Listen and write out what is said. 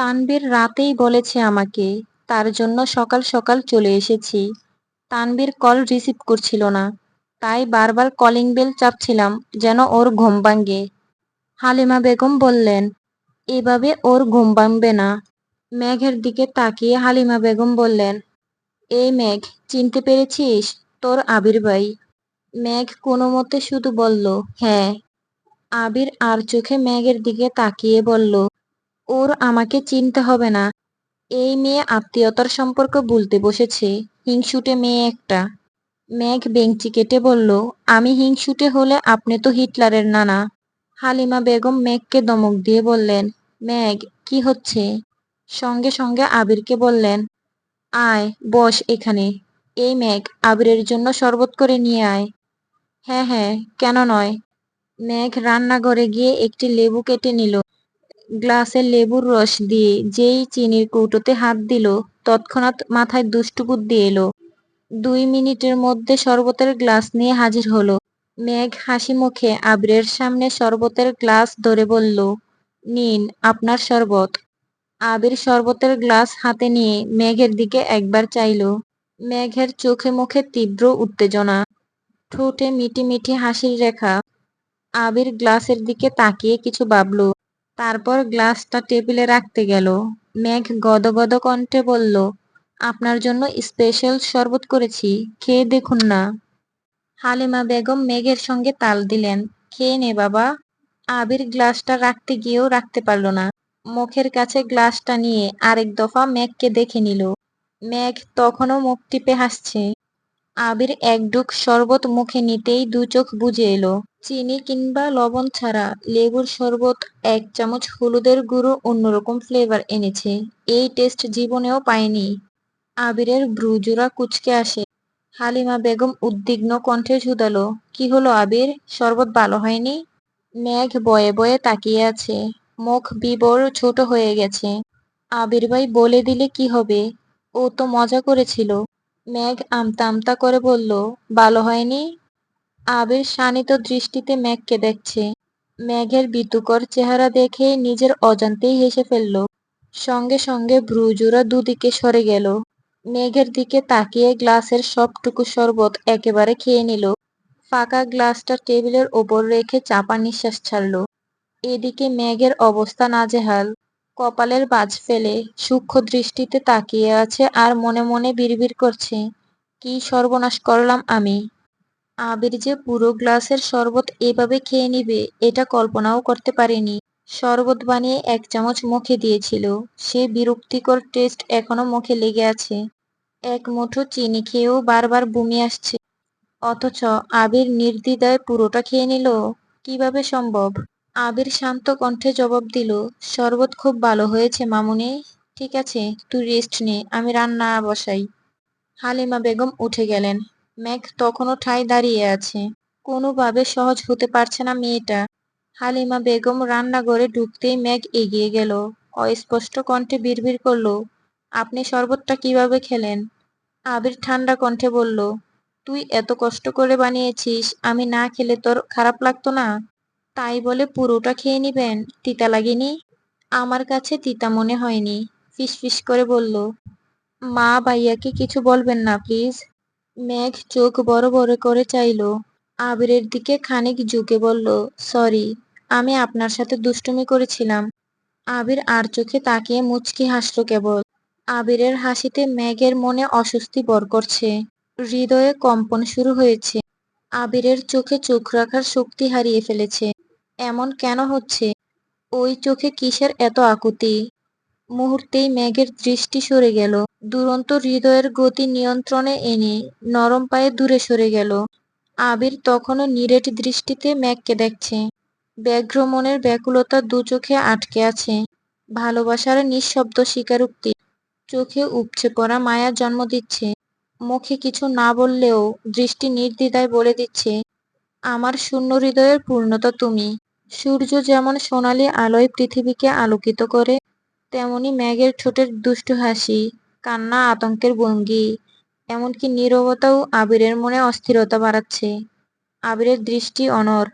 তানবীর রাতেই বলেছে আমাকে, তার জন্য সকাল সকাল চলে এসেছি। তানবীর কল রিসিভ করছিল না। তাই বারবার কলিং বেল চাপছিলাম যেন ওর ঘুম ভাঙ্গে হালিমা বেগম বললেন, এভাবে ওর ঘুম ভাঙবে না। মেঘের দিকে তাকিয়ে হালিমা বেগম বললেন, এই মেঘ, চিনতে পেরেছিস? তোর আবির ভাই। মেঘ কোনো মতে শুধু বলল হ্যাঁ। আবির আর চোখে মেঘের দিকে তাকিয়ে বলল ওর আমাকে চিনতে হবে না। এই মেয়ে আত্মীয়তার সম্পর্ক বলতে বসেছে। হিংসুটে মেয়ে একটা। মেঘ বেঞ্চি কেটে বলল, আমি হিংসুটে হলে আপনি তো হিটলারের নানা। হালিমা বেগম মেঘকে দমক দিয়ে বললেন মেঘ কি হচ্ছে? সঙ্গে সঙ্গে আবিরকে বললেন, আয়, বস এখানে। এই মেঘ আবিরের জন্য শরবত করে নিয়ে আয়। হ্যাঁ হ্যাঁ কেন নয়? মেঘ রান্নাঘরে গিয়ে একটি লেবু কেটে নিল। গ্লাসে লেবুর রস দিয়ে যেই চিনির কৌটোতে হাত দিল, তৎক্ষণাৎ মাথায় দুষ্টু বুদ্ধি এলো। দুই মিনিটের মধ্যে শরবতের গ্লাস নিয়ে হাজির হলো। মেঘ হাসি মুখে আবিরের সামনে শরবতের গ্লাস ধরে বলল, নিন আপনার শরবত। আবির শরবতের গ্লাস হাতে নিয়ে মেঘের দিকে একবার চাইল। মেঘের চোখে মুখে তীব্র উত্তেজনা, ঠোঁটে মিটি মিটি হাসির রেখা। আবির গ্লাসের দিকে তাকিয়ে কিছু ভাবল। তারপর গ্লাসটা টেবিলে রাখতে গেল। মেঘ গদগদ কণ্ঠে বলল, আপনার জন্য স্পেশাল শরবত করেছি, খেয়ে দেখুন না। হালিমা বেগম মেঘের সঙ্গে তাল দিলেন, খেয়ে নে বাবা। আবির গ্লাসটা রাখতে গিয়েও রাখতে পারল না। মুখের কাছে গ্লাসটা নিয়ে আরেক দফা মেঘকে দেখে নিল। মেঘ তখনও মুখ টিপে হাসছে। আবির এক ডুক শরবত মুখে নিতেই দু চোখ বুঝে এলো। চিনি কিংবা লবণ ছাড়া লেবুর শরবত এক চামচ হলুদের গুঁড়ো অন্যরকম ফ্লেভার এনেছে। এই টেস্ট জীবনেও পায়নি আবিরের ব্রুজোড়া কুচকে আসে। হালিমা বেগম উদ্বিগ্ন কণ্ঠে ঝুদালো কি হলো আবির? শরবত ভালো হয়নি? মেঘ বয়ে বয়ে তাকিয়ে আছে। মুখ বিবর ছোট হয়ে গেছে। আবির ভাই বলে দিলে কি হবে? ও তো মজা করেছিল। মেঘ আমতা আমতা করে বলল, ভালো হয়নি? আবির শানিত দৃষ্টিতে মেঘকে দেখছে। মেঘের বিতুকর চেহারা দেখে নিজের অজান্তেই হেসে ফেলল। সঙ্গে সঙ্গে ভ্রুজোড়া দুদিকে সরে গেল। মেঘের দিকে তাকিয়ে গ্লাসের সবটুকু শরবত একেবারে খেয়ে নিল। ফাঁকা গ্লাসটা টেবিলের ওপর রেখে চাপা নিঃশ্বাস ছাড়ল। এদিকে মেঘের অবস্থা নাজেহাল। কপালের বাজ ফেলে সূক্ষ্ম দৃষ্টিতে তাকিয়ে আছে আর মনে মনে বিড়বিড় করছে, কি সর্বনাশ করলাম আমি? আবির যে পুরো গ্লাসের শরবত এভাবে খেয়ে নিবে, এটা কল্পনাও করতে পারেনি। শরবত বানিয়ে এক চামচ মুখে দিয়েছিল, সে বিরক্তিকর টেস্ট এখনও মুখে লেগে আছে। এক মুঠো চিনি খেয়েও বারবার বমি আসছে। অথচ আবির নির্দ্বিধায় পুরোটা খেয়ে নিল। কীভাবে সম্ভব? আবির শান্ত কণ্ঠে জবাব দিল, শরবত খুব ভালো হয়েছে মামুনি। ঠিক আছে, তুই রেস্ট নে, আমি রান্না বসাই। হালিমা বেগম উঠে গেলেন। মেঘ তখনও ঠাই দাঁড়িয়ে আছে। কোনোভাবে সহজ হতে পারছে না মেয়েটা। হালিমা বেগম রান্নাঘরে ঢুকতেই মেঘ এগিয়ে গেল। অস্পষ্ট কণ্ঠে বিড়বিড় করল, আপনি শরবতটা কীভাবে খেলেন? আবির ঠান্ডা কণ্ঠে বলল, তুই এত কষ্ট করে বানিয়েছিস, আমি না খেলে তোর খারাপ লাগতো না? তাই বলে পুরোটা খেয়ে নিবেন? তিতা লাগেনি? আমার কাছে তিতা মনে হয়নি। ফিসফিস করে বলল, মা ভাইয়াকে কিছু বলবেন না, প্লিজ? মেঘ চোখ বড় বড় করে চাইল। আবিরের দিকে খানিক ঝুঁকে বলল, সরি, আমি আপনার সাথে দুষ্টুমি করেছিলাম। আবির আর চোখে তাকিয়ে মুচকি হাসল কেবল। আবিরের হাসিতে মেঘের মনে অস্বস্তি বর করছে। হৃদয়ে কম্পন শুরু হয়েছে। আবিরের চোখে চোখ রাখার শক্তি হারিয়ে ফেলেছে। এমন কেন হচ্ছে? ওই চোখে কিসের এত আকুতি? মুহূর্তেই মেঘের দৃষ্টি সরে গেল। দুরন্ত হৃদয়ের গতি নিয়ন্ত্রণে এনে নরম পায়ে দূরে সরে গেল। আবির তখনও নিরেট দৃষ্টিতে মেঘকে দেখছে। ব্যগ্র মনের ব্যাকুলতা দু চোখে আটকে আছে। ভালোবাসার নিঃশব্দ স্বীকারোক্তি। চোখে উপচে পড়া মায়া জন্ম দিচ্ছে। মুখে কিছু না বললেও দৃষ্টি নির্দ্বিধায় বলে দিচ্ছে, আমার শূন্য হৃদয়ের পূর্ণতা তুমি। সূর্য যেমন সোনালি আলোয় পৃথিবীকে আলোকিত করে, তেমনি ম্যাগের ঠোঁটের দুষ্টু হাসি, কান্না আতঙ্কের ভঙ্গি, এমনকি নীরবতাও আবিরের মনে অস্থিরতা বাড়াচ্ছে। আবিরের দৃষ্টি অনর